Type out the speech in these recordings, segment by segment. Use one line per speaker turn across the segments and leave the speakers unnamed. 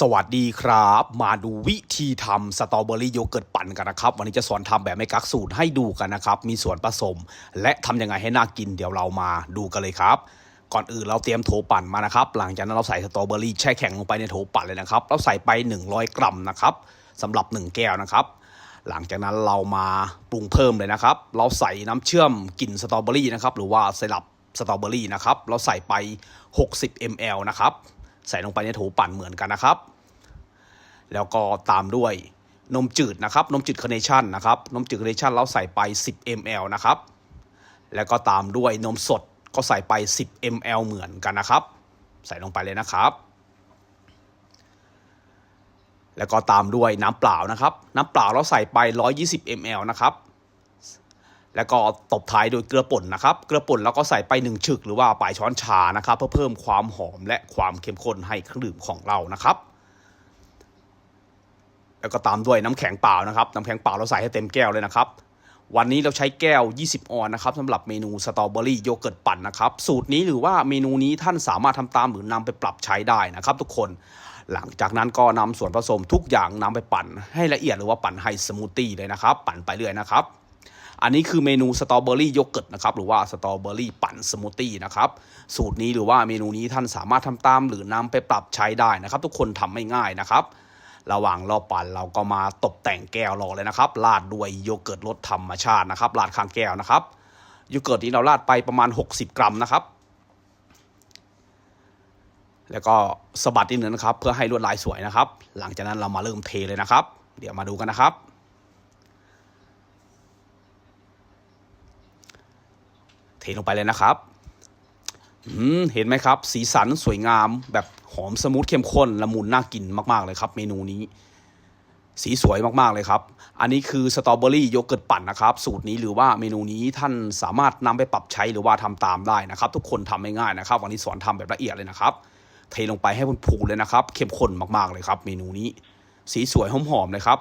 สวัสดีครับ มาดูวิธีทำสตรอเบอรี่โยเกิร์ตปั่นกันนะครับ วันนี้จะสอนทำแบบไม่กักสูตรให้ดูกันนะครับ มีส่วนผสม และทำยังไงให้น่ากินเดี๋ยวเรามาดูกันเลยครับ ก่อนอื่นเราเตรียมโถปั่นมานะครับ หลังจากนั้นเราใส่สตรอเบอรี่แช่แข็งลงไปในโถปั่นเลยนะครับ เราใส่ไป 100 กรัมนะครับสำหรับ 1 แก้วนะครับ หลังจากนั้นเรามาปรุงเพิ่มเลยนะครับ เราใส่น้ำเชื่อมกลิ่นสตรอเบอรี่นะครับหรือว่าไซรัปสตรอเบอรี่นะครับ เราใส่ไป 60 ml นะครับ ใส่ลงไปในโถปั่นเหมือนกันนะครับ แล้วก็ตามด้วยนมจืดนะครับ นมจืดคาร์เนชั่นนะครับ นมจืดคาร์เนชั่นเราใส่ไป 10 ml นะครับ แล้วก็ตามด้วยนมสดก็ใส่ไป 10 ml เหมือนกันนะครับ ใส่ลงไปเลยนะครับ แล้วก็ตามด้วยน้ำเปล่านะครับ น้ำเปล่าเราใส่ไป 120 ml นะครับ แล้วก็ตบท้ายโดยเกลือป่นนะครับ เกลือป่นเราก็ใส่ไป1ฉึกหรือว่าปลายช้อนชานะครับ เพื่อเพิ่มความหอมและความเข้มข้นให้เครื่องดื่มของเรานะครับ แล้วก็ตามด้วยน้ำแข็งเปล่านะครับ น้ำแข็งเปล่าเราใส่ให้เต็มแก้วเลยนะครับ วันนี้เราใช้แก้ว 20 ออนนะครับสำหรับเมนูสตรอเบอรี่โยเกิร์ตปั่นนะครับ สูตรนี้หรือว่าเมนูนี้ท่านสามารถทำตามหรือนำไปปรับใช้ได้นะครับ ทุกคนหลังจากนั้นก็นำส่วนผสมทุกอย่างนำไปปั่นให้ละเอียดหรือว่าปั่นให้สมูทตี้เลยนะครับ ปั่นไปเรื่อยนะครับ อันนี้คือเมนูสตรอเบอรี่โยเกิร์ตนะครับหรือว่าสตรอเบอรี่ปั่นสมูทตี้นะครับสูตรนี้หรือว่าเมนูนี้ท่านสามารถทำตาม หรือนำไปปรับใช้ได้นะครับ ทุกคนทำไม่ง่ายนะครับ ระหว่างรอปั่นเราก็มาตกแต่งแก้วรอเลยนะครับราดด้วยโยเกิร์ตรสธรรมชาตินะครับราดข้างแก้วนะครับโยเกิร์ตนี้เราราดไปประมาณ 60 กรัมนะครับแล้วก็สะบัดนิดนึงนะครับ เพื่อให้ลวดลายสวยนะครับ หลังจากนั้นเรามาเริ่มเทเลยนะครับ เดี๋ยวมาดูกันนะครับ เท ลงไปเลยนะครับเห็นไหมครับ สีสันสวยงามแบบหอมสมูทเข้มข้นละมุนน่ากินมาก ๆ เลยครับ เมนูนี้ สีสวยมาก ๆ เลยครับ อันนี้คือสตรอเบอรี่โยเกิร์ตปั่นนะครับ สูตรนี้หรือว่าเมนูนี้ท่านสามารถนำไปปรับใช้หรือว่าทำตามได้นะครับ ทุกคนทำไม่ง่ายๆนะครับ วันนี้สอนทำแบบละเอียดเลยนะครับ เทลงไปให้พูนๆเลยนะครับ เข้มข้นมากๆเลยครับ เมนูนี้ สีสวยหอมๆเลยครับ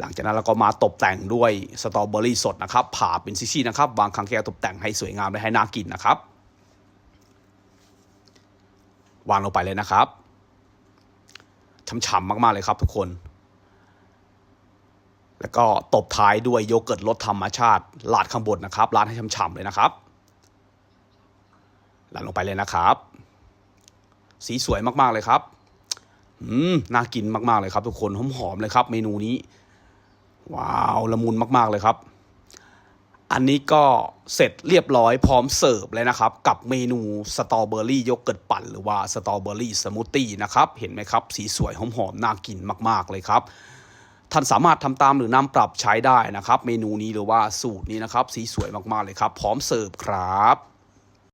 หลังจากนั้นเราก็มาตกแต่งด้วยสตรอเบอรี่สดนะครับ ผ่าเป็นซี่ๆนะครับ วางข้างแก้วตกแต่งให้สวยงามและให้น่ากินนะครับ วางลงไปเลยนะครับฉ่ำๆมากๆเลยครับทุกคน แล้วก็ตบท้ายด้วยโยเกิร์ตรสธรรมชาติราดข้างบนนะครับราดให้ฉ่ำๆเลยนะครับราดลงไปเลยนะครับ สีสวยมากๆเลยครับ อืม น่ากินมากๆเลยครับทุกคน หอมๆเลยครับ เมนูนี้ ว้าวละมุนมาก ๆ เลยครับ อันนี้ก็เสร็จเรียบร้อยพร้อมเสิร์ฟเลยนะครับ กับเมนูสตรอเบอรี่โยเกิร์ตปั่นหรือว่าสตรอเบอรี่สมูทตี้นะครับ เห็นไหมครับ สีสวยหอมๆน่ากินมาก ๆ เลยครับท่านสามารถทำตามหรือนำปรับใช้ได้นะครับ เมนูนี้หรือว่าสูตรนี้นะครับ สีสวยมากๆเลยครับ พร้อมเสิร์ฟครับ